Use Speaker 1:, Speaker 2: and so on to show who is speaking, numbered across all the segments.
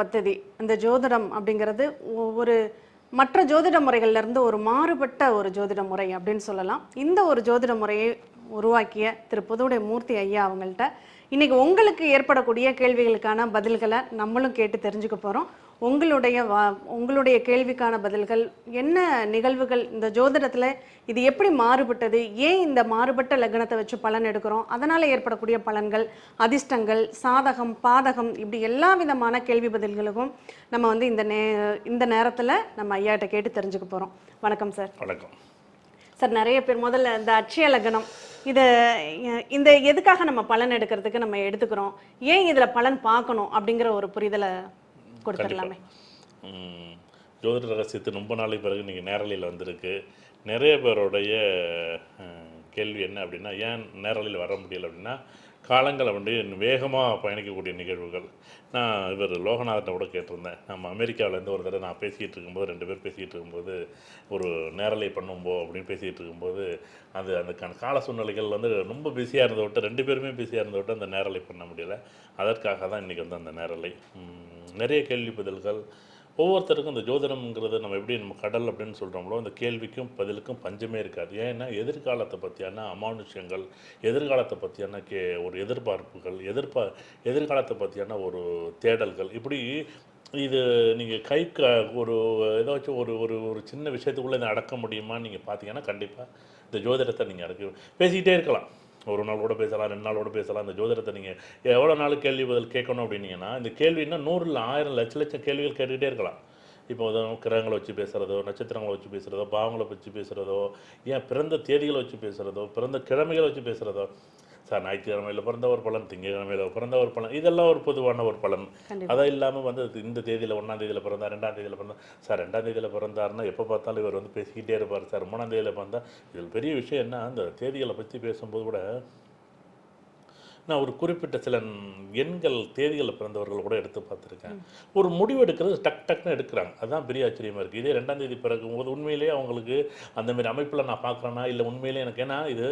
Speaker 1: பத்ததி அந்த ஜோதிடம் அப்படிங்கிறது ஒரு மற்ற ஜோதிட முறைகள்லேருந்து ஒரு மாறுபட்ட ஒரு ஜோதிட முறை அப்படின்னு சொல்லலாம். இந்த ஒரு ஜோதிட முறையை உருவாக்கிய திரு புதுவுடைய மூர்த்தி ஐயா அவங்கள்ட்ட இன்னைக்கு உங்களுக்கு ஏற்படக்கூடிய கேள்விகளுக்கான பதில்களை நம்மளும் கேட்டு தெரிஞ்சுக்க போகிறோம் உங்களுடைய வா- உங்களுடைய கேள்விக்கான பதில்கள் என்ன நிகழ்வுகள் இந்த ஜோதிடத்துல இது எப்படி மாறுபட்டது? ஏன் இந்த மாறுபட்ட லக்னத்தை வச்சு பலன் எடுக்கிறோம்? அதனால ஏற்படக்கூடிய பலன்கள் அதிர்ஷ்டங்கள் சாதகம் பாதகம் இப்படி எல்லா விதமான கேள்வி பதில்களுக்கும் நம்ம வந்து இந்த நே இந்த நேரத்துல நம்ம ஐயாட்ட கேட்டு தெரிஞ்சுக்க போறோம். வணக்கம் சார்.
Speaker 2: வணக்கம்.
Speaker 1: சார் நிறைய பேர் முதல்ல இந்த அட்சய லக்னம் இது இந்த எதுக்காக நம்ம பலன் எடுக்கிறதுக்கு நம்ம எடுத்துக்கிறோம்? ஏன் இதுல பலன் பார்க்கணும்? அப்படிங்கிற ஒரு புரிதலை கொடுத்துடலாமே.
Speaker 2: ஜோதிட ரகசியத்து ரொம்ப நாளைக்கு பிறகு நீங்கள் நேரலையில் வந்திருக்கு. நிறைய பேருடைய அஹ், கேள்வி என்ன அப்படின்னா ஏன் நேரலையில் வர முடியல அப்படின்னா காலங்களை வந்து வேகமாக பயணிக்கக்கூடிய நிகழ்வுகள். நான் இவர் லோகநாதனை கூட கேட்டிருந்தேன். நம்ம அமெரிக்காவிலேருந்து ஒரு தடவை நான் பேசிகிட்டு இருக்கும்போது ரெண்டு பேர் பேசிகிட்டு இருக்கும்போது ஒரு நேரலை பண்ணும்போ அப்படின்னு பேசிகிட்டு இருக்கும்போது அது அந்த கால சூழ்நிலைகள் வந்து ரொம்ப பிஸியாக இருந்த விட்டு ரெண்டு பேருமே பிஸியாக இருந்த விட்டு அந்த நேரலை பண்ண முடியல. அதற்காக தான் இன்றைக்கி வந்து அந்த நேரலை. நிறைய கேள்வி பதில்கள் ஒவ்வொருத்தருக்கும் இந்த ஜோதிடம்ங்கிறது நம்ம எப்படி நம்ம கடல் அப்படின்னு சொல்கிறோம்லோ அந்த கேள்விக்கும் பதிலுக்கும் பஞ்சமே இருக்காது. ஏன்னா எதிர்காலத்தை பற்றியான அமானுஷ்யங்கள் எதிர்காலத்தை பற்றியான கே ஒரு எதிர்பார்ப்புகள் எதிர்பா எதிர்காலத்தை பற்றியான ஒரு தேடல்கள் இப்படி இது நீங்கள் கை க ஒரு ஏதாச்சும் ஒரு ஒரு ஒரு சின்ன விஷயத்துக்குள்ளே இதை அடக்க முடியுமான்னு நீங்கள் பார்த்தீங்கன்னா கண்டிப்பாக இந்த ஜோதிடத்தை நீங்கள் அடக்க பேசிக்கிட்டே இருக்கலாம். ஒரு நாள் கூட பேசலாம் ரெண்டு நாள் கூட பேசலாம். இந்த ஜோதிடத்தை நீங்கள் எவ்வளோ நாள் கேள்வி பதில் கேட்கணும் அப்படின்னீங்கன்னா இந்த கேள்வின்னா நூறில் ஆயிரம் லட்ச லட்சம் கேள்விகள் கேட்டுகிட்டே இருக்கலாம். இப்போ கிரகங்களை வச்சு பேசுகிறதோ நட்சத்திரங்களை வச்சு பேசுகிறதோ பாவங்களை வச்சு பேசுகிறதோ ஏன் பிறந்த தேதிகளை வச்சு பேசுகிறதோ பிறந்த கிழமைகளை வச்சு பேசுகிறதோ சார் ஞாயிற்றுக்கிழமையில் பிறந்த ஒரு பலன் திங்கக்கிழமையில் பிறந்த ஒரு பலன் இதெல்லாம் ஒரு பொதுவான ஒரு பலன்
Speaker 1: கண்டிப்பா.
Speaker 2: அதை இல்லாமல் வந்து இந்த தேதியில் ஒன்றாம் தேதியில் பிறந்தா ரெண்டாம் தேதியில் பிறந்தா சார் ரெண்டாம் தேதியில் பிறந்தாருன்னா எப்போ பார்த்தாலும் இவர் வந்து பேசிக்கிட்டே இருப்பார் சார். மூணாம் தேதியில் பிறந்தா இதில் பெரிய விஷயம் என்ன அந்த தேதிகளை பற்றி பேசும்போது கூட நான் ஒரு குறிப்பிட்ட சில எண்கள் தேதிகளில் பிறந்தவர்கள் கூட எடுத்து பார்த்துருக்கேன். ஒரு முடிவு எடுக்கிறது டக் டக்னு எடுக்கிறாங்க. அதுதான் பெரிய ஆச்சரியமாக இருக்குது இதே ரெண்டாம் தேதி பிறகும்போது உண்மையிலேயே அவங்களுக்கு அந்த மாதிரி அமைப்பில் நான் பார்க்குறேன்னா இல்லை உண்மையிலேயே எனக்கு ஏன்னா இது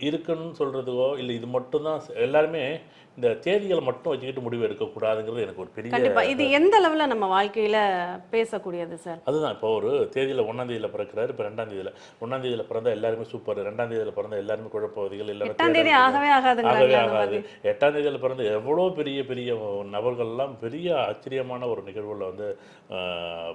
Speaker 2: இருக்குன்னு சொல்கிறதுக்கோ இல்லை இது மட்டும்தான் எல்லாருமே இந்த தேதிகளை மட்டும் வச்சுக்கிட்டு முடிவு எடுக்கக்கூடாதுங்கிறது எனக்கு ஒரு பெரிய
Speaker 1: இது எந்த அளவுல நம்ம வாழ்க்கையில பேசக்கூடியது சார்?
Speaker 2: அதுதான். இப்போ ஒரு தேதியில் ஒன்றாம் தேதியில் பிறக்கிறாரு இப்போ ரெண்டாம் தேதியில். ஒன்றாம் தேதியில் பிறந்தா எல்லாருமே சூப்பர் ரெண்டாம் தேதியில் பிறந்தா எல்லாருமே குழப்பவாதிகள் தேடல்கள்.
Speaker 1: ஆகவே ஆகாதுங்களா
Speaker 2: ஆகவே ஆகாது? எட்டாம் தேதியில் பிறந்த எவ்வளோ பெரிய பெரிய நபர்கள்லாம் பெரிய ஆச்சரியமான ஒரு நிகழ்வுல வந்து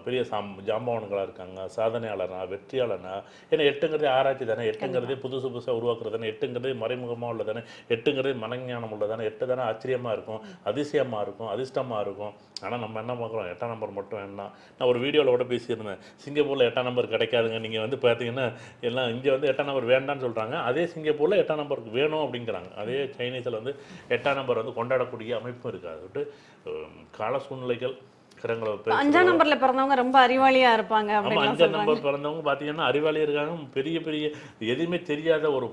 Speaker 2: பெரிய சாம் ஜாம்பவான்களாக இருக்காங்க. சாதனையாளனா வெற்றியாளனா? ஏன்னா எட்டுங்கிறதே ஆராய்ச்சி தானே. எட்டுங்கிறதே புதுசு புதுசாக உருவாக்குறது தானே எட்டுங்கிறதே மறைமுகமாக உள்ளதானே. எட்டுங்கிறதே மனஞானம் உள்ளதானே. எட்டு தானே ஆச்சரியமாக இருக்கும் அதிசயமாக இருக்கும் அதிர்ஷ்டமாக இருக்கும். ஆனால் நம்ம என்ன பார்க்குறோம்? எட்டாம் நம்பர் மட்டும் வேணாம் நான் ஒரு வீடியோவில் கூட பேசியிருந்தேன். சிங்கப்பூரில் எட்டாம் நம்பர் கிடைக்காதுங்க. நீங்கள் வந்து பார்த்தீங்கன்னா எல்லாம் இங்கே வந்து எட்டாம் நம்பர் வேண்டான்னு சொல்கிறாங்க அதே சிங்கப்பூரில் எட்டாம் நம்பருக்கு வேணும் அப்படிங்கிறாங்க. அதே சைனீஸில் வந்து எட்டாம் நம்பர் வந்து கொண்டாடக்கூடிய அமைப்பும் இருக்காது விட்டு கால சூழ்நிலைகள் கிரகங்களை பேசுறது.
Speaker 1: அஞ்சாம் நம்பர்ல பிறந்தவங்க ரொம்ப அறிவாளியா இருப்பாங்க
Speaker 2: ஆமா அஞ்சாம் நம்பர் பிறந்தவங்க பார்த்தீங்கன்னா அறிவாளி இருக்காங்க. பெரிய பெரிய எதுவுமே தெரியாத ஒரு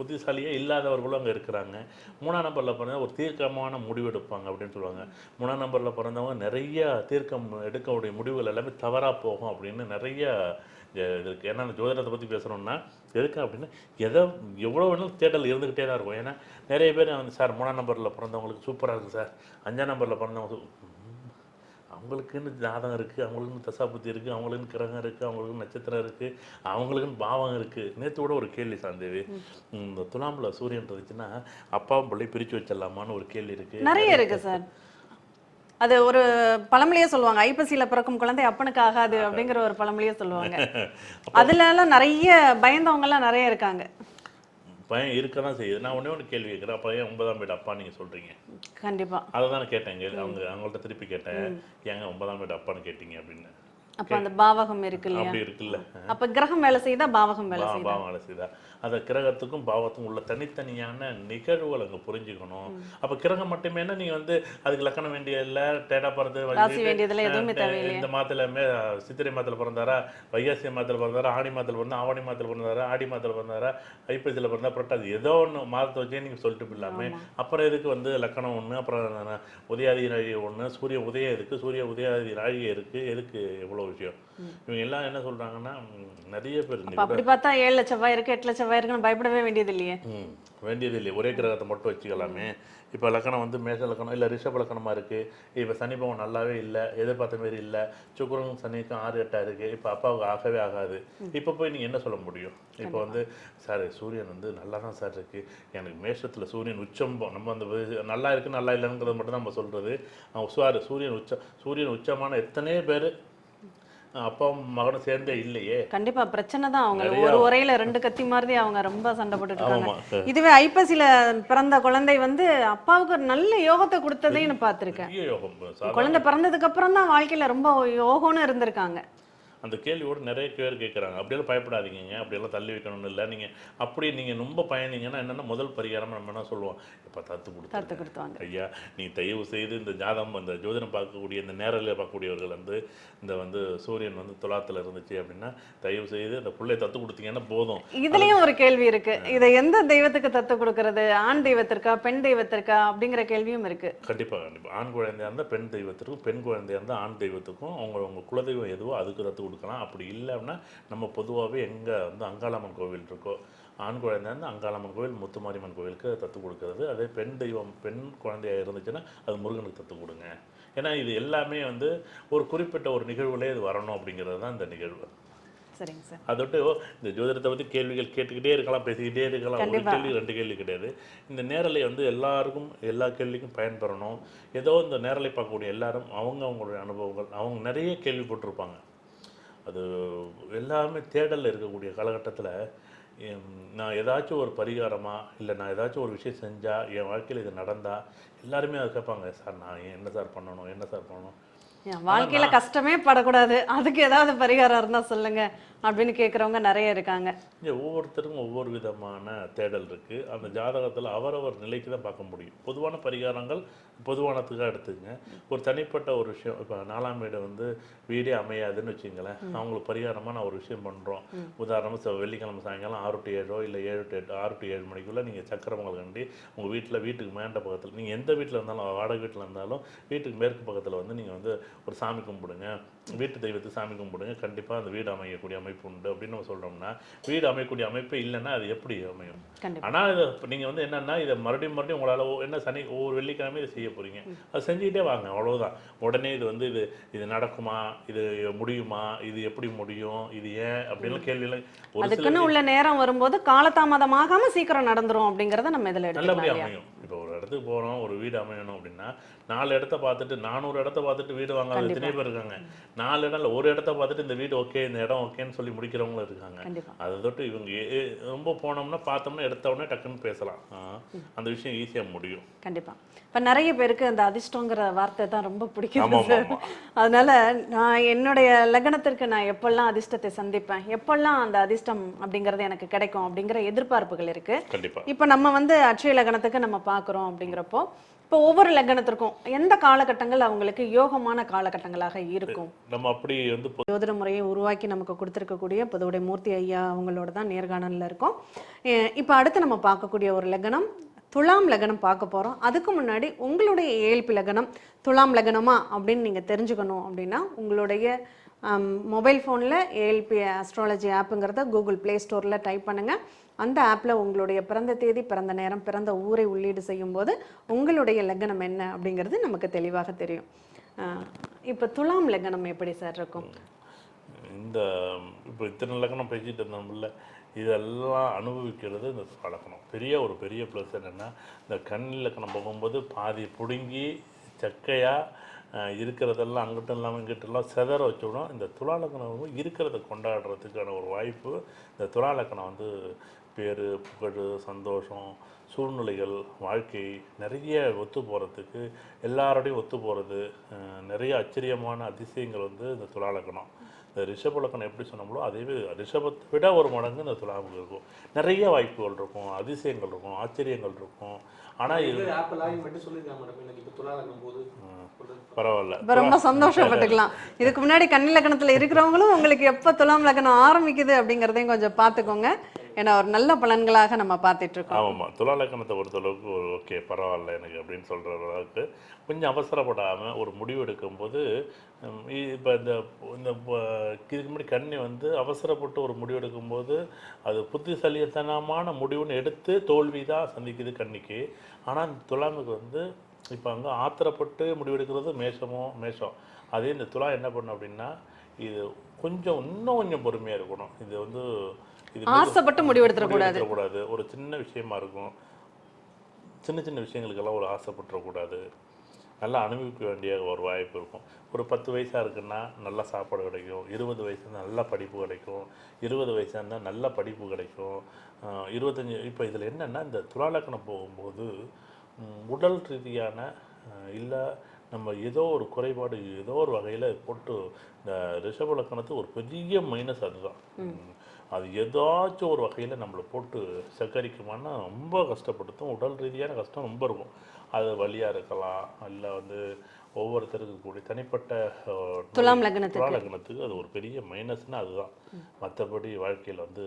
Speaker 2: புத்திசாலியே இல்லாதவர்களும் அங்கே இருக்கிறாங்க. மூணாம் நம்பரில் பிறந்த ஒரு தீர்க்கமான முடிவு எடுப்பாங்க அப்படின்னு சொல்லுவாங்க. மூணாம் நம்பரில் பிறந்தவங்க நிறைய தீர்க்கம் எடுக்கக்கூடிய முடிவுகள் எல்லாமே தவறாக போகும் அப்படின்னு நிறைய இது இருக்கு. ஏன்னா ஜோதிடத்தை பற்றி பேசுகிறோம்னா எதுக்கு அப்படின்னா எதை எவ்வளோ வேணாலும் தேடல் இருந்துக்கிட்டே தான் இருக்கும். ஏன்னா நிறைய பேர் வந்து சார் மூணாம் நம்பரில் பிறந்தவங்களுக்கு சூப்பராக இருக்குது சார். அஞ்சாம் நம்பரில் பிறந்தவங்க அவங்களுக்குன்னு ஜாதகம் இருக்குது அவங்களுக்குன்னு தசாபுத்தி இருக்குது அவங்களுக்குன்னு கிரகம் இருக்குது அவங்களுக்குன்னு நட்சத்திரம் இருக்குது அவங்களுக்குன்னு பாவம் இருக்குது நேற்று கூட ஒரு கேள்வி சாந்தேவி இந்த துலாமில் சூரியன் இருந்துச்சுன்னா அப்பாவும் பிள்ளை பிரித்து வச்சிடலாமான்னு ஒரு கேள்வி இருக்குது
Speaker 1: நிறைய இருக்கு சார். அது ஒரு பழமொழியே சொல்லுவாங்க. ஐப்பசியில பிறக்கும் குழந்தை அப்பனுக்கு ஆகாது அப்படிங்கிற ஒரு பழமொழியே சொல்லுவாங்க. அதுல எல்லாம் நிறைய பயந்தவங்க எல்லாம் நிறைய இருக்காங்க.
Speaker 2: பயம் இருக்க தான் செய்யுது. நான் ஒன்றே ஒன்று கேள்வி கேட்குறேன். அப்போ ஏன் ஒன்பதாம் வீடு அப்பா நீங்கள் சொல்கிறீங்க
Speaker 1: கண்டிப்பா.
Speaker 2: அதை தானே கேட்டேன் அவங்க அவங்கள்ட்ட திருப்பி கேட்டேன். ஏங்க ஒன்பதாம் வீடு அப்பான்னு கேட்டீங்க அப்படின்னு.
Speaker 1: அப்ப அந்த பாவகம் இருக்கு இல்லையா?
Speaker 2: அப்படி இருக்குல்ல.
Speaker 1: அப்ப கிரகம் வேலை செய்தா பாவகம் வேலை செய்யுதா
Speaker 2: பாவம் வேலை செய்தா. அந்த கிரகத்துக்கும் பாவத்துக்கும் உள்ள தனித்தனியான நிகழ்வுகள் அங்கே புரிஞ்சுக்கணும். அப்போ கிரகம் மட்டுமேனா நீங்கள் வந்து அதுக்கு லக்கணம் வேண்டிய இல்லை டேட்டா பிறந்து
Speaker 1: எதுவுமே?
Speaker 2: இந்த மாதத்துலமே சித்திரை மாதத்தில் பிறந்தாரா வைகாசி மாதத்தில் பிறந்தாரா ஆடி மாதத்தில் பிறந்தா ஆவணி மாதத்தில் பிறந்தாரா ஆடி மாதத்தில் பிறந்தாரா ஐப்பசியில் பிறந்தா புரட்டாதி. ஏதோ ஒன்று மாதத்தை வச்சே நீங்கள் சொல்லிட்டு போயிடலாமே. அப்புறம் எதுக்கு வந்து லக்கணம் ஒன்று அப்புறம் உதயாதி ஒன்று சூரிய உதயம் எதுக்கு சூரிய உதயாதி நாழிகை இருக்குது எதுக்கு எவ்வளோ விஷயம். இவங்க எல்லாம் என்ன சொல்றாங்கன்னா நிறைய பேர்
Speaker 1: அப்படி பார்த்தா ஏழு லட்சம் செவ்வாய் இருக்கு எட்டு லட்சம் செவ்வாய் இருக்குன்னு பயப்படவே வேண்டியது இல்லையே
Speaker 2: வேண்டியது இல்லை ஒரே கிரகத்தை மட்டும் வச்சுக்கலாமே. இப்போ லக்கணம் வந்து மேஷ லக்கணம் இல்லை ரிஷப லக்கணமாக இருக்குது இப்போ சனி பவன் நல்லாவே இல்லை எதிர்பார்த்த மாரி இல்லை. சுக்கிரனும் சனிக்கும் ஆறு எட்டாக இருக்குது இப்போ அப்பாவுக்கு ஆகவே ஆகாது. இப்போ போய் நீங்கள் என்ன சொல்ல முடியும்? இப்போ வந்து சார் சூரியன் வந்து நல்லா தான் சார் இருக்குது எனக்கு மேஷத்தில் சூரியன் உச்சம் நம்ம அந்த நல்லா இருக்குது நல்லா இல்லைங்கிறது மட்டும் தான் நம்ம சொல்கிறது சார் சூரியன் உச்சம் சூரியன் உச்சமான எத்தனையோ பேர் அப்பாவும் மகனும் சேர்ந்தே இல்லையே.
Speaker 1: கண்டிப்பா பிரச்சனை தான். அவங்க ஒரு உரையில ரெண்டு கத்தி மாதிரி அவங்க ரொம்ப சண்டை போட்டுட்டு இருக்காங்க. இதுவே ஐப்பசியில பிறந்த குழந்தை வந்து அப்பாவுக்கு ஒரு நல்ல யோகத்தை கொடுத்ததையும் பார்த்திருக்கேன். குழந்தை பிறந்ததுக்கு அப்புறம் தான் வாழ்க்கையில ரொம்ப யோகம்னு இருந்திருக்காங்க.
Speaker 2: அந்த கேள்வியோட நிறைய பேர் கேட்குறாங்க அப்படியெல்லாம் பயப்படாதீங்க அப்படியெல்லாம் தள்ளி வைக்கணும்னு இல்லை. நீங்கள் அப்படி நீங்கள் ரொம்ப பயணிங்கன்னா என்னென்னா முதல் பரிகாரம் நம்ம என்ன சொல்லுவோம்? இப்போ தத்து கொடுத்து
Speaker 1: கொடுத்தாங்க
Speaker 2: ஐயா நீ தயவு செய்து இந்த ஜாதகம் இந்த ஜோதிடம் பார்க்கக்கூடிய இந்த நேரலில் பார்க்கக்கூடியவர்கள் வந்து இந்த வந்து சூரியன் வந்து துலாத்தில் இருந்துச்சு அப்படின்னா தயவு செய்து அந்த பிள்ளைய தத்து கொடுத்தீங்கன்னா போதும்.
Speaker 1: இதுலயும் ஒரு கேள்வி இருக்கு. இதை எந்த தெய்வத்துக்கு தத்து கொடுக்கறது? ஆண் தெய்வத்திற்கா பெண் தெய்வத்திற்கா? அப்படிங்கிற கேள்வியும் இருக்கு.
Speaker 2: கண்டிப்பாக கண்டிப்பாக ஆண் குழந்தையா இருந்தால் பெண் தெய்வத்திற்கும் பெண் குழந்தையா இருந்தால் ஆண் தெய்வத்துக்கும் அவங்க உங்கள் குலதெய்வம் எதுவோ அதுக்கு தத்து கொடுக்கலாம். அப்படி இல்லை அப்படின்னா நம்ம பொதுவாகவே எங்கே வந்து அங்காளம்மன் கோவில் இருக்கோ ஆண் இருந்தால் அங்காளம்மன் கோவில் முத்துமாரியம்மன் கோவிலுக்கு தத்து கொடுக்கறது. அதே பெண் தெய்வம் பெண் குழந்தையா இருந்துச்சுன்னா அது முருகனுக்கு தத்து கொடுங்க. ஏன்னா இது எல்லாமே வந்து ஒரு குறிப்பிட்ட ஒரு நிகழ்வுலே இது வரணும் அப்படிங்கிறது தான் இந்த நிகழ்வு.
Speaker 1: சரிங்க சார்.
Speaker 2: அதோட்டு இந்த ஜோதிடத்தை பற்றி கேள்விகள் கேட்டுக்கிட்டே இருக்கலாம் பேசிக்கிட்டே இருக்கலாம். ஒரு. கேள்வி ரெண்டு கேள்வி கிடையாது. இந்த நேரலை வந்து எல்லாருக்கும் எல்லா கேள்விக்கும் பயன்பெறணும். ஏதோ இந்த நேரலை பார்க்கக்கூடிய எல்லாரும் அவங்க அவங்களுடைய அனுபவங்கள் அவங்க நிறைய கேள்விப்பட்டிருப்பாங்க அது எல்லாமே தேடலில் இருக்கக்கூடிய காலகட்டத்தில் நான் ஏதாச்சும் ஒரு பரிகாரமா இல்லை நான் ஏதாச்சும் ஒரு விஷயம் செஞ்சால் என் வாழ்க்கையில் இது நடந்தா எல்லாருமே அதை கேட்பாங்க சார் நான் என்ன சார் பண்ணணும் என்ன சார் பண்ணணும்?
Speaker 1: என் வாழ்க்கையில கஷ்டமே படக்கூடாது. அதுக்கு ஏதாவது பரிகாரம் இருந்தா சொல்லுங்க. அப்படின்னு கேக்குறவங்க நிறைய இருக்காங்க.
Speaker 2: இங்கே ஒவ்வொருத்தருக்கும் ஒவ்வொரு விதமான தேடல் இருக்குது அந்த ஜாதகத்தில் அவரவர் நிலைக்கு தான் பார்க்க முடியும். பொதுவான பரிகாரங்கள் பொதுவானத்துக்காக எடுத்துக்கங்க. ஒரு தனிப்பட்ட ஒரு விஷயம் இப்போ நாலாம் வீடு வந்து வீடே அமையாதுன்னு வச்சுங்களேன் அவங்களுக்கு பரிகாரமாக நான் ஒரு விஷயம் பண்ணுறோம் உதாரணமாக வெள்ளிக்கிழமை சாயங்காலம் ஆறு டு ஏழோ இல்லை ஏழு டு எட்டு ஆறு டு ஏழு மணிக்குள்ளே நீங்கள் சக்கரமங்கல் கண்டி உங்கள் வீட்டில் வீட்டுக்கு மேண்ட பக்கத்தில் நீங்கள் எந்த வீட்டில் இருந்தாலும் வாடகை வீட்டில் இருந்தாலும் வீட்டுக்கு மேற்கு பக்கத்தில் வந்து நீங்கள் வந்து ஒரு சாமி கும்பிடுங்க. வீட்டு தெய்வத்துக்கு சாமி கும்பிடுங்க. கண்டிப்பாக அந்த வீடு அமையக்கூடிய அமைப்பு உண்டு அப்படின்னு நம்ம சொல்கிறோம்னா வீடு அமையக்கூடிய அமைப்பே இல்லைன்னா அது எப்படி அமையும்? ஆனால் இதை நீங்கள் வந்து என்னன்னா இதை மறுபடியும் மறுபடியும் உங்களால் என்ன சனி ஒவ்வொரு வெள்ளிக்கிழமை இதை செய்ய போகிறீங்க அது செஞ்சுக்கிட்டே வாங்க அவ்வளவுதான். உடனே இது வந்து இது இது நடக்குமா? இது முடியுமா? இது எப்படி முடியும்? இது ஏன்? அப்படின்னு ஒரு சில
Speaker 1: அதுக்குன்னு உள்ள நேரம் வரும்போது காலதாமதமாகாம சீக்கிரம் நடந்துரும் அப்படிங்கறத நம்ம இதுல
Speaker 2: நல்லபடியாக? அமையும். இப்போ ஒரு இடத்துக்கு போகிறோம் ஒரு வீடு அமையணும் அப்படின்னா நாலு இடத்த பார்த்துட்டு நானூறு இடத்த பார்த்துட்டு வீடு வாங்காத எத்தனை பேர் இருக்காங்க. நாலு இடம் இல்லை ஒரு இடத்த பார்த்துட்டு இந்த வீடு ஓகே இந்த இடம் ஓகேன்னு சொல்லி முடிக்கிறவங்களும் இருக்காங்க. அதை தொட்டு இவங்க ரொம்ப போனோம்னா பார்த்தோம்னா எடுத்த உடனே டக்குன்னு பேசலாம். அந்த விஷயம் ஈஸியாக முடியும்.
Speaker 1: கண்டிப்பா. இப்ப நிறைய பேருக்கு அந்த அதிர்ஷ்டங்கிற வார்த்தை தான் ரொம்ப பிடிக்கும் அதனால நான் என்னுடைய லக்னத்திற்கு நான் எப்பெல்லாம் அதிர்ஷ்டத்தை சந்திப்பேன் எப்பெல்லாம் அந்த அதிர்ஷ்டம் அப்படிங்கிறது எனக்கு கிடைக்கும் அப்படிங்கிற எதிர்பார்ப்புகள் இருக்கு. இப்போ நம்ம வந்து அட்சய லக்னத்துக்கு நம்ம பார்க்குறோம். அப்படிங்கிறப்போ இப்போ ஒவ்வொரு லக்னத்திற்கும் எந்த காலகட்டங்கள் அவங்களுக்கு யோகமான காலகட்டங்களாக இருக்கும்?
Speaker 2: நம்ம அப்படி வந்து
Speaker 1: ஜோதிட முறையை உருவாக்கி நமக்கு கொடுத்துருக்கக்கூடிய புதுவுடைய மூர்த்தி ஐயா அவங்களோட தான் நேர்காணலில் இருக்கோம். இப்போ அடுத்து நம்ம பார்க்கக்கூடிய ஒரு லக்னம் துலாம் லக்னம் பார்க்க போகிறோம் அதுக்கு முன்னாடி உங்களுடைய ஏழ்பி லக்னம் துலாம் லக்னமா அப்படின்னு நீங்கள் தெரிஞ்சுக்கணும் அப்படின்னா உங்களுடைய மொபைல் ஃபோனில் ஏஎல்பி அஸ்ட்ராலஜி ஆப்புங்கிறத கூகுள் ப்ளே ஸ்டோரில் டைப் பண்ணுங்கள் அந்த ஆப்பில் உங்களுடைய பிறந்த தேதி பிறந்த நேரம் பிறந்த ஊரை உள்ளீடு செய்யும்போது உங்களுடைய லக்னம் என்ன அப்படிங்கிறது நமக்கு தெளிவாக தெரியும். இப்போ துலாம் லக்னம் எப்படி சார் இருக்கும்?
Speaker 2: இந்த இப்போ இத்தனை லக்னம் பேசிட்டு இருந்தோம்ல இதெல்லாம் அனுபவிக்கிறது இந்த பழக்கணும் பெரிய ஒரு பெரிய ப்ளஸ் என்னென்னா இந்த கண் நம்ம போகும்போது பாதி பிடுங்கி சக்கையாக இருக்கிறதெல்லாம் அங்கிட்டும் இல்லாமல் இங்கிட்டெல்லாம் செதற வச்சுவிடும். இந்த துளாலக்கணம் இருக்கிறத கொண்டாடுறதுக்கான ஒரு வாய்ப்பு. இந்த துளாலக்கணம் வந்து பேர் புகழ் சந்தோஷம் சூழ்நிலைகள் வாழ்க்கை நிறைய ஒத்து போகிறதுக்கு எல்லாரோடையும் ஒத்து போகிறது நிறைய ஆச்சரியமான அதிசயங்கள் வந்து இந்த துளாலக்கணம் இந்த ரிஷபலக்கணம் எப்படி சொன்னோம்களோ அதே ரிஷபத்தை விட ஒரு மடங்கு இந்த துலாமுக்கு இருக்கும். நிறைய வாய்ப்புகள் இருக்கும் அதிசயங்கள் இருக்கும் ஆச்சரியங்கள் இருக்கும். பரவாயில்ல.
Speaker 1: ரொம்ப சந்தோஷப்பட்டுக்கலாம். இதுக்கு முன்னாடி கன்னி லக்னத்தில் இருக்கிறவங்களும் உங்களுக்கு எப்போ துலாம் லக்னம் ஆரம்பிக்குது அப்படிங்கிறதையும் கொஞ்சம் பார்த்துக்கோங்க. ஏன்னா ஒரு நல்ல பலன்களாக நம்ம பார்த்துட்டு இருக்கோம்
Speaker 2: ஆமாம் துலா லக்கணத்தை பொறுத்தளவுக்கு ஒரு ஓகே பரவாயில்ல எனக்கு அப்படின்னு சொல்கிற அளவுக்கு கொஞ்சம் அவசரப்படாமல் ஒரு முடிவு எடுக்கும்போது இப்போ இந்த இந்த இதுக்கு முன்னாடி கண்ணி வந்து அவசரப்பட்டு ஒரு முடிவு எடுக்கும்போது அது புத்திசாலித்தனமான முடிவுன்னு எடுத்து தோல்வி தான் சந்திக்குது கன்னிக்கு ஆனால் துலாமுக்கு வந்து இப்போ அங்கே ஆத்திரப்பட்டு முடிவெடுக்கிறது மேஷமோ மேஷம். அதே இந்த துலா என்ன பண்ணும் அப்படின்னா இது கொஞ்சம் இன்னும் கொஞ்சம் பொறுமையாக இருக்கணும். இது வந்து
Speaker 1: ஆசைப்பட்டு முடிவெடுத்துடக்கூடாது
Speaker 2: கூடாது. ஒரு சின்ன விஷயமா இருக்கும். சின்ன சின்ன விஷயங்களுக்கெல்லாம் ஒரு ஆசைப்பட்டுறக்கூடாது. நல்லா அனுபவிக்க வேண்டிய ஒரு வாய்ப்பு இருக்கும். ஒரு பத்து வயசாக இருக்குன்னா நல்ல சாப்பாடு கிடைக்கும். இருபது வயசு இருந்தால் நல்ல படிப்பு கிடைக்கும். இருபது வயசாக இருந்தால் நல்ல படிப்பு கிடைக்கும். இருபத்தஞ்சி இப்போ இதில் என்னென்னா இந்த துலாலக்கணம் போகும்போது உடல் ரீதியான இல்லை நம்ம ஏதோ ஒரு குறைபாடு ஏதோ ஒரு வகையில் போட்டு இந்த ரிஷப லக்கணத்துக்கு ஒரு பெரிய மைனஸ் அதுதான். அது ஏதாச்சும் ஒரு வகையில் நம்மளை போட்டு சக்கரிக்குமான்னா ரொம்ப கஷ்டப்படுத்தும். உடல் ரீதியான கஷ்டம் ரொம்ப இருக்கும். அது வலியாக இருக்கலாம். இல்லை வந்து ஒவ்வொருத்தருக்கு கூடிய தனிப்பட்ட
Speaker 1: துலாம் லக்னத்துக்கு.
Speaker 2: அது ஒரு பெரிய மைனஸ்னு அதுதான். மற்றபடி வாழ்க்கையில் வந்து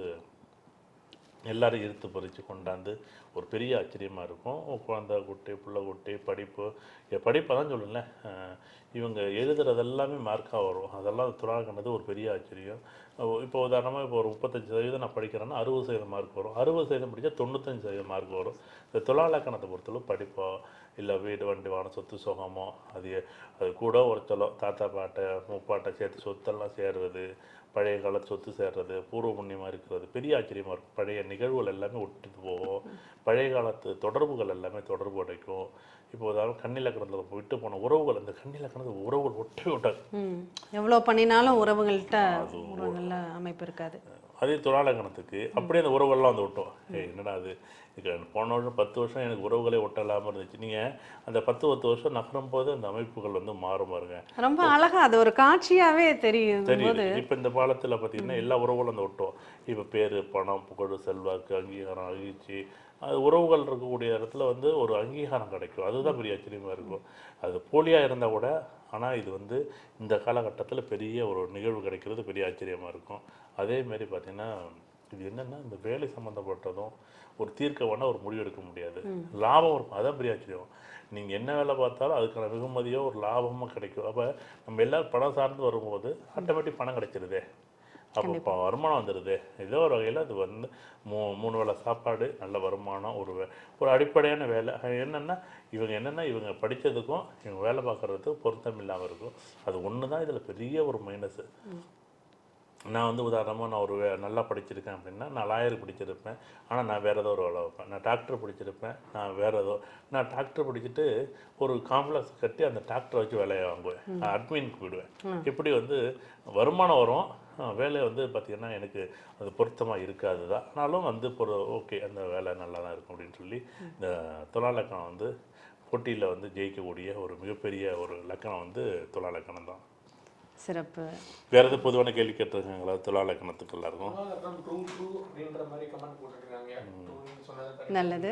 Speaker 2: எல்லாரும் இருத்து பறித்து கொண்டாந்து ஒரு பெரிய ஆச்சரியமாக இருக்கும். குழந்தை குட்டி புள்ள குட்டி படிப்பு. என் படிப்பை தான் சொல்லுங்களேன் இவங்க எழுதுறது எல்லாமே மார்க்காக வரும். அதெல்லாம் துறாகனது ஒரு பெரிய ஆச்சரியம். இப்போ உதாரணமாக இப்போ ஒரு முப்பத்தஞ்சு சதவீதம் நான் படிக்கிறேன்னா அறுபது சதவீதம் மார்க் வரும். அறுபது சதவீதம் படித்தா தொண்ணூத்தஞ்சு சதவீதம் மார்க் வரும். இந்த துலாலக்கணத்தை பொறுத்தளவு படிப்போ இல்லை வீடு வண்டி வாகனம் சொத்து சுகமோ அது அது கூட ஒருத்தலோ தாத்தா பாட்டை முப்பாட்டை சேர்த்து சொத்தெல்லாம் சேருவது பழைய கால சொத்து சேர்றது பூர்வ புண்ணியமாக இருக்கிறது பெரிய ஆச்சரியமாக இருக்கும். பழைய நிகழ்வுகள் எல்லாமே ஒட்டிட்டு போகும். பழைய காலத்து தொடர்புகள் எல்லாமே தொடர்பு அடைக்கும். இப்போ உதாரணம் கண்ணிலக்கணத்தில் விட்டு போன உறவுகள் அந்த கண்ணிலக்கணத்தில் உறவுகள் ஒட்டவே ஒட்டாது.
Speaker 1: ம். எவ்வளோ பண்ணினாலும் உறவுகள்கிட்ட அமைப்பு இருக்காது.
Speaker 2: அதே துலாலங்கணத்துக்கு அப்படியே அந்த உறவுகள்லாம் வந்து விட்டோம் ஏய் என்னடா அது போன வருஷம் பத்து வருஷம் எனக்கு உறவுகளே ஒட்டலாமல் இருந்துச்சு. நீங்கள் அந்த பத்து பத்து வருஷம் நகரும் போது அந்த அமைப்புகள் வந்து மாறும் பாருங்க.
Speaker 1: ரொம்ப அழகா அது ஒரு காட்சியாவே தெரியும்
Speaker 2: தெரியுது. இப்போ இந்த பாலத்தில் பார்த்தீங்கன்னா எல்லா உறவுகளும் அந்த ஒட்டும் இப்போ பேர் பணம் புகழ் செல்வாக்கு அங்கீகாரம் அகிழ்ச்சி அது உறவுகள் இருக்கக்கூடிய இடத்துல வந்து ஒரு அங்கீகாரம் கிடைக்கும். அதுதான் பெரிய ஆச்சரியமாக இருக்கும். அது போலியாக இருந்தால் கூட ஆனால் இது வந்து இந்த காலகட்டத்தில் பெரிய ஒரு நிகழ்வு கிடைக்கிறது பெரிய ஆச்சரியமாக இருக்கும். அதே மாதிரி பார்த்தீங்கன்னா இது என்னென்னா இந்த வேலை சம்மந்தப்பட்டதும் ஒரு தீர்க்கமான ஒரு முடிவு எடுக்க முடியாது. லாபம் இருக்கும் அதான் பெரிய ஆச்சரியம் நீங்கள் என்ன வேலை பார்த்தாலும் அதுக்கான வெகுமதியோ ஒரு லாபமோ கிடைக்கும். அப்போ நம்ம எல்லாரும் பணம் சார்ந்து வரும்போது ஆட்டோமேட்டிக் பணம் கிடைச்சிருதே. அப்போ இப்போ வருமானம் வந்துடுது ஏதோ ஒரு வகையில் அது வந்து மூ மூணு வேளை சாப்பாடு நல்ல வருமானம் ஒரு வே- ஒரு அடிப்படையான வேலை. என்னென்னா இவங்க என்னென்னா இவங்க படித்ததுக்கும் இவங்க வேலை பார்க்குறதுக்கும் பொருத்தம் இல்லாமல் இருக்கும். அது ஒன்று தான் இதில் பெரிய ஒரு மைனஸு நான் வந்து உதாரணமாக நான் ஒரு வே- நல்லா படிச்சிருக்கேன் அப்படின்னா நான் லாயர் படிச்சிருப்பேன். ஆனால் நான் வேறு ஏதோ ஒரு வேலை வைப்பேன். நான் டாக்டர் படிச்சிருப்பேன். நான் வேறு ஏதோ நான் டாக்டர் படிச்சுட்டு ஒரு காம்ப்ளெக்ஸ் கட்டி அந்த டாக்டரை வச்சு வேலையை வாங்குவேன். நான் அட்மினுக்கு போயிடுவேன் இப்படி வந்து வருமானம் வரும். அஹ் வேலை வந்து பார்த்திங்கன்னா எனக்கு அது பொருத்தமாக இருக்காது தான் ஆனாலும் வந்து பொரு ஓகே அந்த வேலை நல்லா தான் இருக்கும் அப்படின்னு சொல்லி இந்த துலா லக்கணம் வந்து போட்டியில் வந்து ஜெயிக்கக்கூடிய ஒரு மிகப்பெரிய ஒரு லக்கணம் வந்து துலா லக்கணம் தான்
Speaker 1: சிறப்பு.
Speaker 2: வேற எதுவும் பொதுவான கேள்வி கேட்டிருக்காங்களா? துலா லக்கணத்துக்கு எல்லாருக்கும்.
Speaker 1: நல்லது.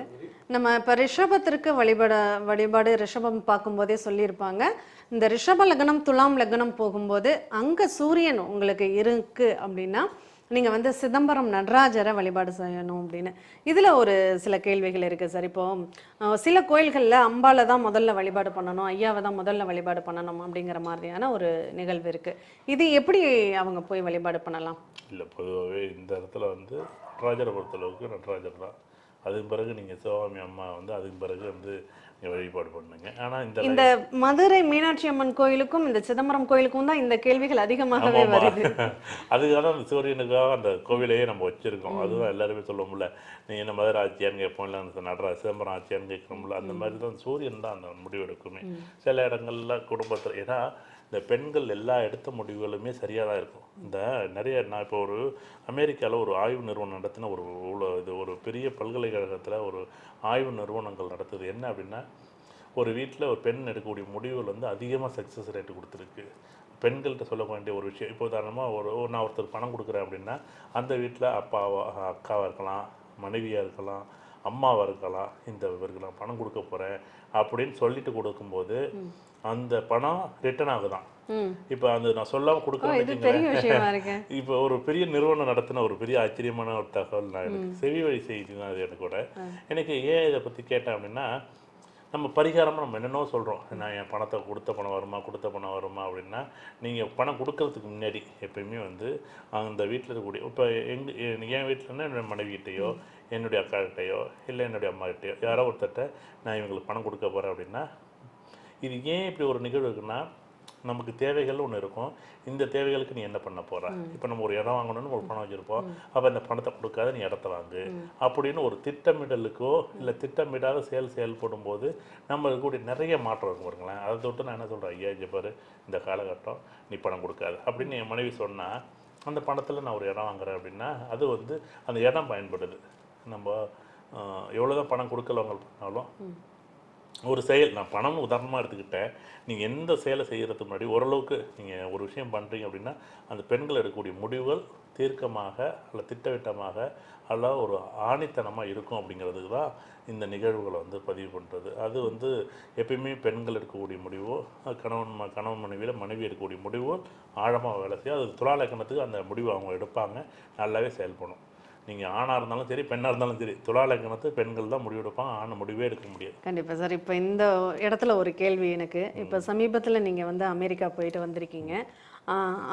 Speaker 1: நம்ம இப்போ ரிஷபத்திற்கு வழிபட வழிபாடு ரிஷபம் பார்க்கும்போதே சொல்லியிருப்பாங்க. இந்த ரிஷப லக்னம் துலாம் லக்னம் போகும்போது அங்கே சூரியன் உங்களுக்கு இருக்கு அப்படின்னா நீங்கள் வந்து சிதம்பரம் நடராஜரை வழிபாடு செய்யணும் அப்படின்னு. இதில் ஒரு சில கேள்விகள் இருக்குது சார். இப்போது சில கோயில்களில் அம்பாவை தான் முதல்ல வழிபாடு பண்ணணும் ஐயாவை தான் முதல்ல வழிபாடு பண்ணணும் அப்படிங்கிற மாதிரியான ஒரு நிகழ்வு இருக்குது இது எப்படி அவங்க போய் வழிபாடு பண்ணலாம்?
Speaker 2: இல்லை பொதுவாகவே இந்த இடத்துல வந்து நடராஜரை பொறுத்தளவுக்கு நடராஜர் தான். அதுக்கு பிறகு நீங்கள் சிவகாமி அம்மா வந்து அதுக்கு பிறகு வந்து வழிபாடு பண்ணுங்க. ஆனால் இந்த
Speaker 1: இந்த மதுரை மீனாட்சி அம்மன் கோயிலுக்கும் இந்த சிதம்பரம் கோயிலுக்கும் தான் இந்த கேள்விகள் அதிகமாகவே. வருது.
Speaker 2: அதுக்காக அந்த சூரியனுக்காக அந்த கோவிலையே நம்ம வச்சிருக்கோம். அதுதான் எல்லாருமே சொல்ல முடியல. நீ என்ன மதுரை ஆட்சியான்னு கேட்போம் இல்லை அந்த நடராஜ சிதம்பரம் ஆட்சியான்னு கேட்கணும்ல அந்த மாதிரி தான் சூரியன் தான் அந்த முடிவு எடுக்குமே சில இடங்கள்ல குடும்பத்தில் ஏன்னா இந்த பெண்கள் எல்லா எடுத்த முடிவுகளுமே சரியாக தான் இருக்கும். இந்த நிறைய நான் இப்போ ஒரு அமெரிக்காவில் ஒரு ஆய்வு நிறுவனம் நடத்தின ஒரு உள்ள இது ஒரு பெரிய பல்கலைக்கழகத்தில் ஒரு ஆய்வு நிறுவனங்கள் நடத்துது. என்ன அப்படின்னா ஒரு வீட்டில் ஒரு பெண் எடுக்கக்கூடிய முடிவுகள் வந்து அதிகமாக சக்ஸஸ் ரேட்டு கொடுத்துருக்கு. பெண்கள்கிட்ட சொல்ல வேண்டிய ஒரு விஷயம் இப்போ உதாரணமாக ஒரு ஒரு நான் ஒருத்தர் பணம் கொடுக்குறேன் அப்படின்னா அந்த வீட்டில் அப்பாவா அக்காவாக இருக்கலாம் மனைவியாக இருக்கலாம் அம்மாவாக இருக்கலாம் இந்த இவருக்கு நான் பணம் கொடுக்க போகிறேன் அப்படின்னு சொல்லிட்டு கொடுக்கும்போது அந்த பணம் ரிட்டர்ன் ஆகுதான். இப்போ அந்த நான் சொல்லாம
Speaker 1: இருக்கு.
Speaker 2: இப்போ ஒரு பெரிய நிறுவனம் நடத்தின ஒரு பெரிய ஆச்சரியமான ஒரு தகவல் நான் எனக்கு செவி வழி செய்தி தான் அது எனக்கு கூட எனக்கு ஏன் இதை பற்றி கேட்டேன் அப்படின்னா நம்ம பரிகாரமாக நம்ம என்னென்னோ சொல்கிறோம் நான் என் பணத்தை கொடுத்த பணம் வருமா கொடுத்த பணம் வருமா அப்படின்னா நீங்கள் பணம் கொடுக்கறதுக்கு முன்னாடி எப்பயுமே வந்து அந்த வீட்டில் இருக்கக்கூடிய இப்போ எங் என் வீட்டிலன்னா என்னுடைய மனைவிகிட்டையோ என்னுடைய அக்காக்கிட்டையோ இல்லை என்னுடைய அம்மாக்கிட்டையோ யாரோ ஒருத்தர்கிட்ட நான் இவங்களுக்கு பணம் கொடுக்க போகிறேன் அப்படின்னா இது ஏன் இப்படி ஒரு நிகழ்வு இருக்குன்னா நமக்கு தேவைகள் ஒன்று இருக்கும். இந்த தேவைகளுக்கு நீ என்ன பண்ண போற? இப்போ நம்ம ஒரு இடம் வாங்கணும்னு ஒரு பணம் வச்சிருப்போம். அப்போ இந்த பணத்தை கொடுக்காத நீ இடத்த வாங்கு. அப்படின்னு ஒரு திட்டமிடலுக்கோ இல்லை திட்டமிடாத செயல் செயல்படும் போது நம்ம இருக்கக்கூடிய நிறைய மாற்றம் இருக்கும் பாருங்களேன். அதை தொட்டு நான் என்ன சொல்கிறேன் ஐயா இங்க பாரு இந்த காலகட்டம் நீ பணம் கொடுக்காத. அப்படின்னு என் மனைவி சொன்னா அந்த பணத்தில் நான் ஒரு இடம் வாங்குறேன் அப்படின்னா அது வந்து அந்த இடம் பயன்படுது. நம்ம எவ்வளோதான் பணம் கொடுக்கலவங்க பண்ணாலும் ஒரு செயல் நான் பணம்னு உதாரணமாக எடுத்துக்கிட்டேன். நீங்கள் எந்த செயலை செய்கிறதுக்கு முன்னாடி ஓரளவுக்கு நீங்கள் ஒரு விஷயம் பண்ணுறீங்க அப்படின்னா அந்த பெண்கள் எடுக்கக்கூடிய முடிவுகள் தீர்க்கமாக அல்ல திட்டவட்டமாக அல்ல ஒரு ஆணித்தனமாக இருக்கும் அப்படிங்கிறதுக்கு தான் இந்த நிகழ்வுகளை வந்து பதிவு பண்ணுறது அது வந்து எப்பயுமே பெண்கள் எடுக்கக்கூடிய முடிவோ கணவன் ம- கணவன் மனைவியில் மனைவி எடுக்கக்கூடிய முடிவோ ஆழமாக வேலை செய்யும் அது துலாலக்கணத்துக்கு அந்த முடிவு அவங்க எடுப்பாங்க. நல்லாவே செயல்படும். நீங்கள் ஆணாக இருந்தாலும் சரி பெண்ணாக இருந்தாலும் சரி துலாலக்கணத்து பெண்கள் தான் முடிவெடுப்பாங்க. ஆண் முடிவே எடுக்க முடியாது.
Speaker 1: கண்டிப்பா சார். இப்போ இந்த இடத்துல ஒரு கேள்வி எனக்கு. இப்போ சமீபத்துல நீங்க வந்து அமெரிக்கா போயிட்டு வந்திருக்கீங்க.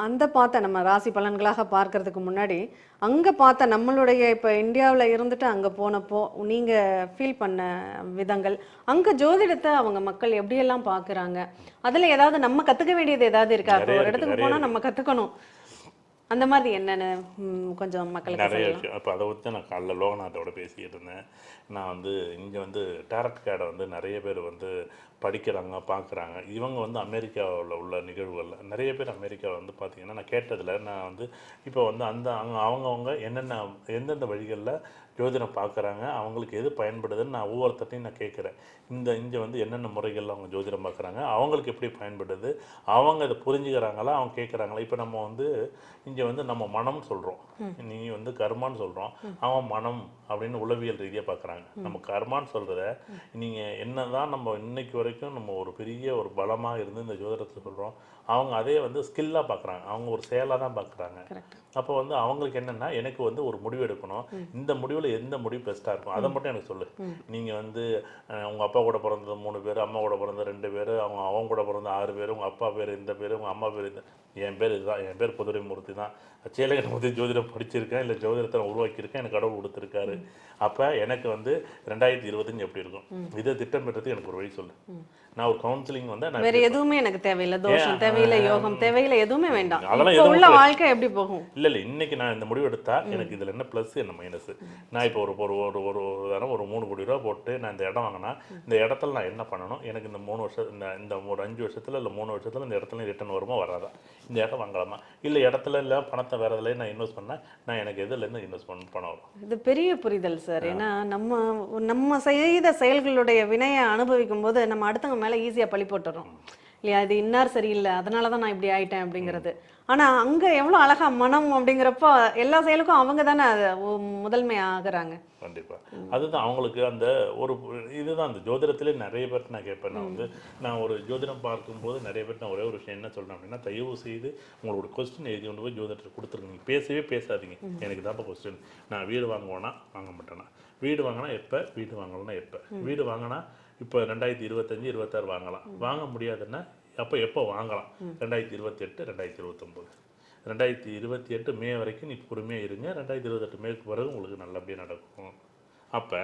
Speaker 1: அந்த பார்த்த நம்ம ராசி பலன்களாக பார்க்கறதுக்கு முன்னாடி அங்க பார்த்த நம்மளுடைய இப்போ இந்தியாவுல இருந்துட்டு அங்க போனப்போ நீங்க ஃபீல் பண்ண விதங்கள் அங்க ஜோதிடத்தை அவங்க மக்கள் எப்படியெல்லாம் பார்க்கறாங்க? அதுல ஏதாவது நம்ம கத்துக்க வேண்டியது ஏதாவது இருக்கா? ஒரு இடத்துக்கு
Speaker 2: நிறைய
Speaker 1: போனா நம்ம கத்துக்கணும். அந்த மாதிரி என்னென்ன கொஞ்சம் மக்களுக்கு
Speaker 2: நிறைய விஷயம். இப்போ அதை பற்றி நான் காலைல லோகநாத்தோட பேசிக்கிட்டு இருந்தேன். நான் வந்து இங்கே வந்து டேரட் கார்டை வந்து நிறைய பேர் வந்து படிக்கிறாங்க பார்க்குறாங்க. இவங்க வந்து அமெரிக்காவில் உள்ள நிகழ்வுகளில் நிறைய பேர் அமெரிக்கா வந்து பார்த்தீங்கன்னா நான் கேட்டதில் நான் வந்து இப்போ வந்து அந்த அங்கே அவங்கவுங்க என்னென்ன எந்தெந்த வழிகளில் ஜோதிடம் பார்க்குறாங்க அவங்களுக்கு எது பயன்படுதுன்னு நான் ஒவ்வொருத்தட்டையும் நான் கேட்குறேன். இந்த இங்கே வந்து என்னென்ன முறைகளில் அவங்க ஜோதிடம் பார்க்குறாங்க அவங்களுக்கு எப்படி பயன்படுது அவங்க அதை புரிஞ்சுக்கிறாங்களா அவங்க கேட்குறாங்களா? இப்போ நம்ம வந்து இங்கே வந்து நம்ம மனம் சொல்கிறோம் நீ வந்து கர்மான்னு சொல்கிறோம் அவன் மனம் அப்படின்னு உளவியல் ரீதியாக பார்க்குறாங்க. நம்ம கர்மான்னு சொல்கிறத நீங்கள் என்னதான் நம்ம இன்னைக்கு வரைக்கும் நம்ம ஒரு பெரிய ஒரு பலமாக இருந்து இந்த ஜோதிடத்தை சொல்கிறோம் அவங்க அதே வந்து ஸ்கில்லாக பார்க்குறாங்க அவங்க ஒரு செயலாக தான் பார்க்குறாங்க அப்போ வந்து அவங்களுக்கு என்னன்னா எனக்கு வந்து ஒரு முடிவு எடுக்கணும். இந்த முடிவில் எந்த முடிவு பெஸ்ட்டாக இருக்கும்? அதை மட்டும் எனக்கு சொல்லு. நீங்கள் வந்து அஹ், உங்க அப்பா கூட பிறந்தது மூணு பேர் அம்மா கூட பிறந்த ரெண்டு பேர் அவங்க அவங்க கூட பிறந்த ஆறு பேர் உங்க அப்பா பேர் இந்த பேர் உங்க அம்மா பேர் இந்த என் பேர் இதுதான். என் பேர் புதுரை மூர்த்தி தான். சேலகன் மூர்த்தி ஜோதிடம் படிச்சிருக்கேன் இல்லை ஜோதிடத்தை உருவாக்கியிருக்கேன் எனக்கு கடவுள் கொடுத்துருக்காரு. அப்போ எனக்கு வந்து ரெண்டாயிரத்தி இருபத்தஞ்சு எப்படி இருக்கும்? இதை திட்டமிட்டதுக்கு எனக்கு ஒரு வழி சொல்லு. நான் ஒரு கவுன்சிலிங் வந்து
Speaker 1: வேற எதுவுமே எனக்கு தேவையில்லை. தோஷம் தேவையில்லை யோகம் தேவையில்லை எதுவுமே வேண்டாம்.
Speaker 2: அதெல்லாம்
Speaker 1: உள்ள வாழ்க்கை எப்படி போகும்?
Speaker 2: இல்லை இல்லை இன்னைக்கு நான் இந்த முடிவு எடுத்தா எனக்கு இதில் என்ன ப்ளஸ் என்ன மைனஸ் நான் இப்போ ஒரு ஒரு ஒரு ஒரு ஒரு தரம் ஒரு மூணு கோடி ரூபா போட்டு நான் இந்த இடம் வாங்கினா இந்த இடத்துல நான் என்ன பண்ணணும்? எனக்கு இந்த மூணு வருஷம் இந்த இந்த ஒரு அஞ்சு வருஷத்துல இல்லை மூணு வருஷத்துல இந்த இடத்துல ரிட்டர்ன் வருமா வராதா? இந்த இடம் வாங்கலாமா? இல்லை இடத்துல இல்லை பணத்தை வேற இதில் நான் இன்வெஸ்ட் பண்ணால் நான் எனக்கு எதுலேருந்து இன்வெஸ்ட்மெண்ட் பணம் வரும்?
Speaker 1: இது பெரிய புரிதல் சார் ஏன்னா நம்ம நம்ம செய்த செயல்களுடைய வினையை அனுபவிக்கும் போது நம்ம அடுத்தவங்க மேல ஈஸியா பழி போட்டுறோம். இல்லையா? இது இன்னார் சரியில்லை அதனால தான் நான் இப்படி ஆயிட்டேன் அப்படிங்கிறது. ஆனா அங்க எவ்வளவு அழகா மனம் அப்படிங்கிறப்போ எல்லா செயலுக்கும் அவங்க தானே அது முதன்மை ஆகுறாங்க.
Speaker 2: கண்டிப்பா. அதுதான் அவங்களுக்கு அந்த ஒரு இதுதான் அந்த ஜோதிடத்திலே நிறைய பேர்ட்ட நான் கேட்பேன். நான் வந்து நான் ஒரு ஜோதிடம் பார்க்கும்போது நிறைய பேர்ட்ட நான் ஒரே ஒரு விஷயம் என்ன சொல்றேன் அப்படின்னா தயவு செய்து உங்களோட கொஸ்டின் எழுதி கொண்டு போய் ஜோதிடத்தை கொடுத்துருங்க. நீங்கள் பேசவே பேசாதீங்க. எனக்கு தான்ப்பா கொஸ்டின் நான் வீடு வாங்குவேனா வாங்க மாட்டேனா வீடு வாங்கினா எப்போ? வீடு வாங்கலன்னா எப்போ? வீடு வாங்கினா இப்போ ரெண்டாயிரத்தி இருபத்தஞ்சு இருபத்தாறு வாங்கலாம். வாங்க முடியாதுன்னா அப்போ எப்போ வாங்கலாம்? ரெண்டாயிரத்தி இருபத்தெட்டு ரெண்டாயிரத்தி இருபத்தொம்போது. ரெண்டாயிரத்தி இருபத்தி எட்டு மே வரைக்கும் நீ பொறுமையாக இருங்க. ரெண்டாயிரத்தி இருபத்தெட்டு மேற்கு பிறகு உங்களுக்கு நல்லபடியாக நடக்கும். அப்போ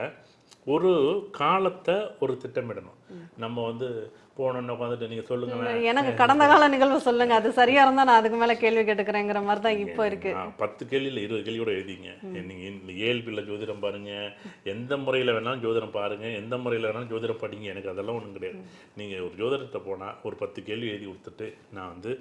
Speaker 2: ஒரு காலத்தை ஒரு திட்டமிடணும். நம்ம வந்து போனோன்னு உட்காந்துட்டு நீங்கள் சொல்லுங்களேன்.
Speaker 1: எனக்கு கடந்த கால நிகழ்வு சொல்லுங்க. அது சரியா இருந்தா நான் அதுக்கு மேல கேள்வி கேட்டுக்கிறேங்கிற மாதிரி தான் இப்போ இருக்கு.
Speaker 2: பத்து கேள்வியில் இருபது கேள்வியோட எழுதிங்க. நீங்கள் ஏழ்பியில் ஜோதிடம் பாருங்க. எந்த முறையில் வேணாலும் ஜோதிடம் பாருங்க. எந்த முறையில் வேணாலும் ஜோதிடம் படிங்க. எனக்கு அதெல்லாம் ஒன்றும் கிடையாது. நீங்கள் ஒரு ஜோதிடத்தை போனால் ஒரு பத்து கேள்வி எழுதி கொடுத்துட்டு நான் வந்து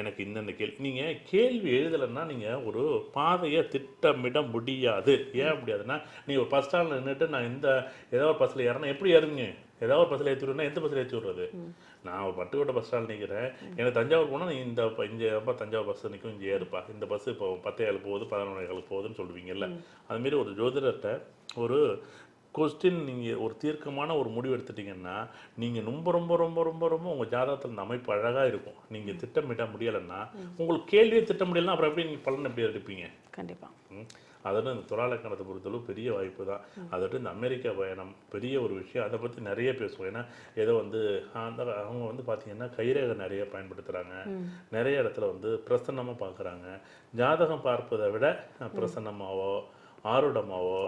Speaker 2: எனக்கு இந்தந்த கேள்வி நீங்கள் கேள்வி எழுதலைன்னா நீங்கள் ஒரு பாதையை திட்டமிட முடியாது. ஏன் முடியாதுன்னா நீங்கள் ஒரு பஸ் ஸ்டாண்டில் நின்றுட்டு நான் இந்த ஏதோ ஒரு பஸ்ஸில் ஏறணும் எப்படி ஏறுங்க ஏதாவது ஒரு பஸ்ஸில் ஏற்றி விடுனா எந்த பஸ்ஸில் ஏற்றி விடுறது? நான் ஒரு பட்டுக்கோட்டை பஸ் ஸ்டாண்ட் நிற்கிறேன் எனக்கு தஞ்சாவூர் போனால் நீ இந்த இங்கே ரொம்ப தஞ்சாவூர் பஸ் நிற்கும் இங்கே ஏறுப்பா. இந்த பஸ் இப்போ பத்தே ஏழு போகுது பதினொன்று ஏழு போகுதுன்னு சொல்லுவீங்கல்ல. அதுமாரி ஒரு ஜோதிடத்தை ஒரு கொஸ்டின் நீங்கள் ஒரு தீர்க்கமான ஒரு முடிவு எடுத்துட்டீங்கன்னா நீங்கள் ரொம்ப ரொம்ப ரொம்ப ரொம்ப ரொம்ப உங்கள் ஜாதகத்தில் இந்த அமைப்பு அழகாக இருக்கும். நீங்கள் திட்டமிட முடியலைன்னா உங்களுக்கு கேள்வியே திட்ட முடியலன்னா அப்புறம் எப்படி நீங்கள் பலன் எப்படி எடுப்பீங்க?
Speaker 1: கண்டிப்பா.
Speaker 2: ம். அதோட இந்த துலாலக்கணத்தை பொறுத்தளவு பெரிய வாய்ப்பு தான். அதோட இந்த அமெரிக்கா பயணம் பெரிய ஒரு விஷயம். அதை பற்றி நிறைய பேசுவோம். ஏன்னா ஏதோ வந்து அந்த அவங்க வந்து பார்த்தீங்கன்னா கைரேகை நிறைய பயன்படுத்துகிறாங்க நிறைய இடத்துல வந்து பிரசன்னமாக பார்க்குறாங்க ஜாதகம் பார்ப்பதை விட பிரசன்னமாவோ ஆருடமாவோ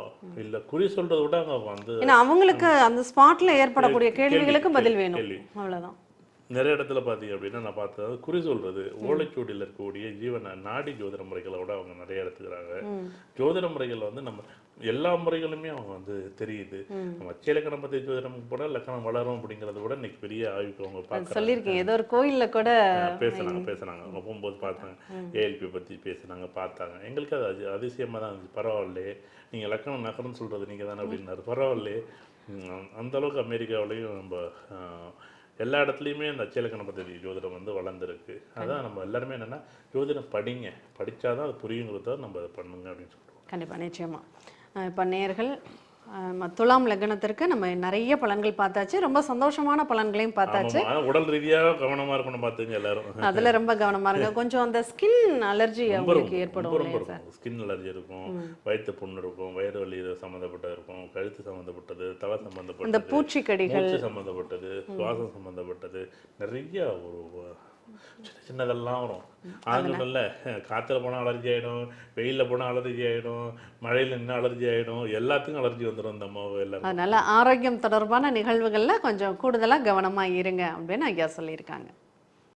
Speaker 2: இல்லை குறி சொல்கிறத விட அவங்க வந்து
Speaker 1: ஏன்னா அவங்களுக்கு அந்த ஸ்பாட்ல ஏற்படக்கூடிய
Speaker 2: கேள்வி,
Speaker 1: கேள்விகளுக்கு பதில் வேணும்
Speaker 2: கேள்வி. நிறைய இடத்துல பார்த்தீங்க அப்படின்னா நான் பார்த்தது குறி சொல்றது ஓலைச்சுவடியில் இருக்கக்கூடிய ஜீவன நாடி ஜோதிட முறைகளோட அவங்க நிறைய எடுத்துக்கிறாங்க. ஜோதிட முறைகள் வந்து நம்ம எல்லா முறைகளுமே அவங்க வந்து தெரியுது. நம்ம அச்சலக்கணம் பற்றி ஜோதிடம் கூட லக்கணம் வளரும் அப்படிங்கிறத விட இன்னைக்கு பெரிய ஆய்வுக்கு அவங்க
Speaker 1: அது
Speaker 2: பார்க்குறாங்க.
Speaker 1: சொல்லியிருக்கீங்க. ஏதோ ஒரு கோயில்ல கூட
Speaker 2: பேசுனாங்க பேசுனாங்க. அவங்க போகும்போது பார்த்தாங்க. ஏஎல்பி பற்றி பேசுனாங்க பார்த்தாங்க. எங்களுக்கு அது அதி- அதிசயமா தான் இருந்துச்சு. பரவாயில்லையே நீங்கள் லக்கணம் நகரம்னு சொல்கிறது நீங்கள் தானே அப்படின்னாரு. பரவாயில்லையே ம், அந்த அளவுக்கு அமெரிக்காவிலையும் நம்ம எல்லா இடத்துலையுமே இந்த அச்சலக்கண பദ്ധதி ஜோதிடம் வந்து வளர்ந்துருக்கு. அதான் நம்ம எல்லாருமே என்னென்னா ஜோதிடம் படிங்க. படித்தாதான் அது புரியுங்கிறத நம்ம அதை பண்ணுங்க அப்படின்னு சொல்லுவோம்
Speaker 1: கண்டிப்பாக நிச்சயமாக இப்போ நேர்கள் துலாம் லக்னத்திற்கு நம்ம நிறைய பலன்கள் பார்த்தாச்சு. ரொம்ப சந்தோஷமான பலன்களையும் பார்த்தாச்சு.
Speaker 2: உடல் ரீதியாக கவனமாக இருக்கணும் பார்த்துங்க எல்லாரும்.
Speaker 1: அதுல ரொம்ப கவனமா இருங்க. கொஞ்சம் அந்த ஸ்கின் அலர்ஜி அவங்களுக்கு ஏற்படும்
Speaker 2: ஸ்கின் அலர்ஜி இருக்கும். வயிற்று புண்ணு இருக்கும் வயிறு வலி இது சம்மந்தப்பட்டது இருக்கும் கழுத்து சம்மந்தப்பட்டது தலை
Speaker 1: இந்த
Speaker 2: சம்மந்தப்பட்டது
Speaker 1: பூச்சிக்கடிகள்.
Speaker 2: மூச்சு சம்மந்தப்பட்டது சுவாசம் சம்மந்தப்பட்டது நிறைய ஒரு சின்ன சின்னதெல்லாம் வரும். ஆண்கள்ல காற்றுல போனால் அலர்ஜி ஆகிடும் வெயிலில் போனால் அலர்ஜி ஆகிடும் மழையில் நின்று அலர்ஜி ஆகிடும் எல்லாத்துக்கும் அலர்ஜி வந்துடும் இந்த அம்மாவை எல்லாரும்
Speaker 1: அதனால ஆரோக்கியம் தொடர்பான நிகழ்வுகள்ல கொஞ்சம் கூடுதலா கவனமா இருங்க அப்படின்னு ஐயா சொல்லியிருக்காங்க.